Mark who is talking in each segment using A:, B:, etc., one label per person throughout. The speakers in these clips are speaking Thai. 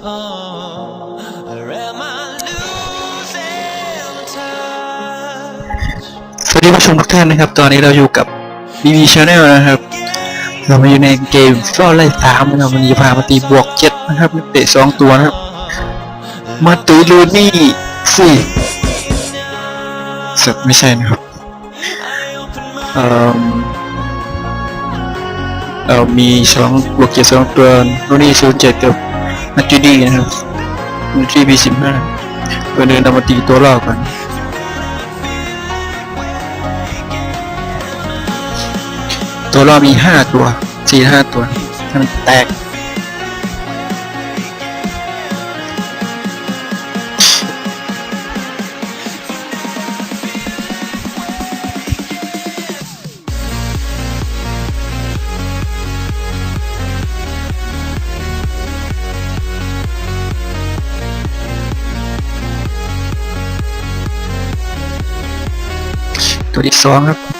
A: สวัสดีผู้ชมทุกท่านนะครับ ตอนนี้เราอยู่กับ BB Channel นะครับ เรามาอยู่ในเกมก็ไล่ตามนะครับวันนี้พามาตีบวกเจ็ดนะครับเตะสองตัวนะครับ มาตุยลูนี่สี่สัตว์ไม่ใช่นะครับเอ่อเอ่อมีสองบวกเจ็ดสองตัวลูนี่ศูนย์เจ็ดกับ นัจูดี้นะครับนัจูดี้พีสิบห้าเพื่อนเดินมาตีตัวรอกกันตัวรอมีห้าตัวสี่ห้าตัวให้มันแตก ตัวที่สองครับ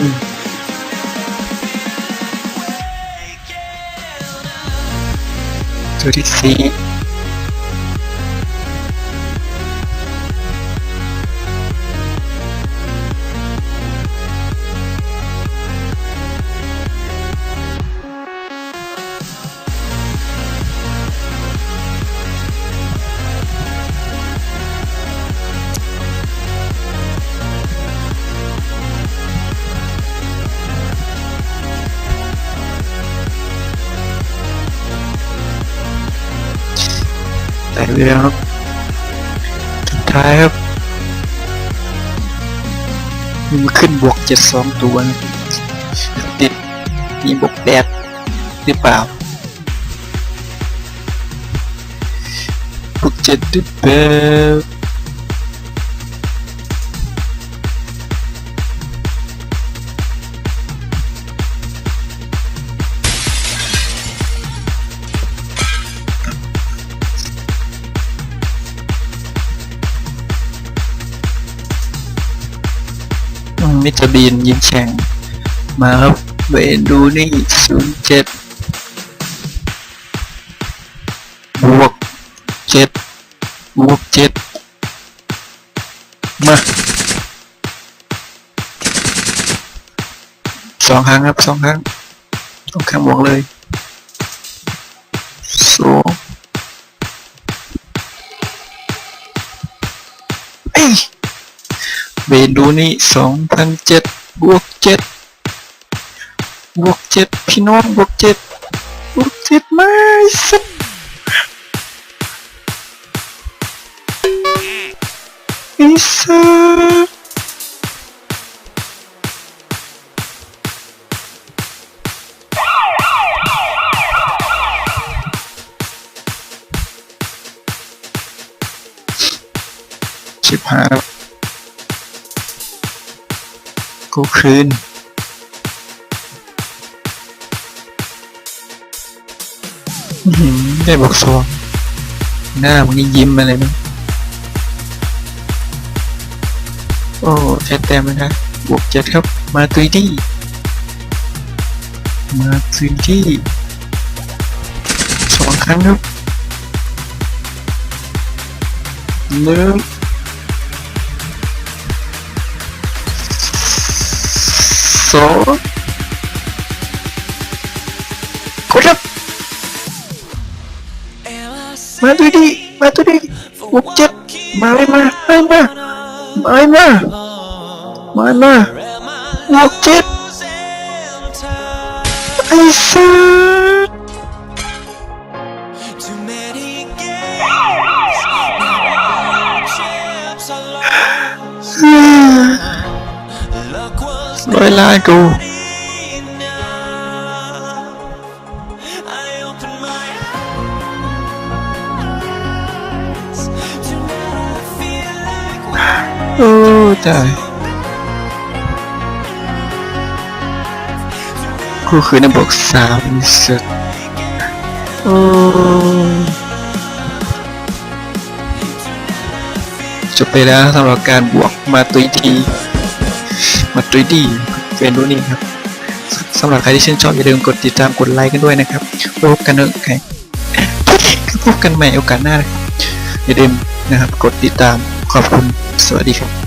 B: eyes.
A: ตัว ที่สี่แลยครับ สุดท้ายครับมันขึ้นบวกเจ็ดสองตัวติดมีบวกแปดหรือเปล่าบวกเจ็ดหรือเปล่า มิสเตอร์บีนยิงแข่งมาครับเวนดูนี่ศูนย์เจ็ดบวกเจ็ดบวกเจ็ดมาสองครั้งครับสองครั้งสองครั้งบวกเลยสองเอ้ย เบดูนี่สองพันเจ็ดบวกเจ็ดบวกเจ็ดพี่น้องบวกเจ็ดบวกเจ็ดไม่สักไอ้สัสชิบหาย กูคืนได้บอกสวงหน้ามึงนี่ยิ้มมาเลยนะโอ้แค่แต้มเลยนะบวกเจ็ดครับ มาตุยดี้มาตุยดี้สองครั้งครับหนึ่ง สองกดครับมาด้วยดิมาด้วยดิบวกเจ็ดมาเลยมามามามามามามาบวกเจ็ดไอ้สัส
B: Too many games, now chips are lost. Luck was
A: ร้อยล้านกู
B: enough. I opened my eyes to now feel like
A: โอ้ตายกูคือนบวกสามสุดโอ้จบไปแล้วสำหรับการบวกมาตุยที มาดริดีเฟนดูนี่ครับสำหรับใครที่ชื่นชอบอย่าลืมกดติดตามกดไลค์กันด้วยนะครับพบกันเนอะใครพบกันใหม่โอกาสหน้านะครับอย่าลืมนะครับ กดติดตามขอบคุณสวัสดีครับ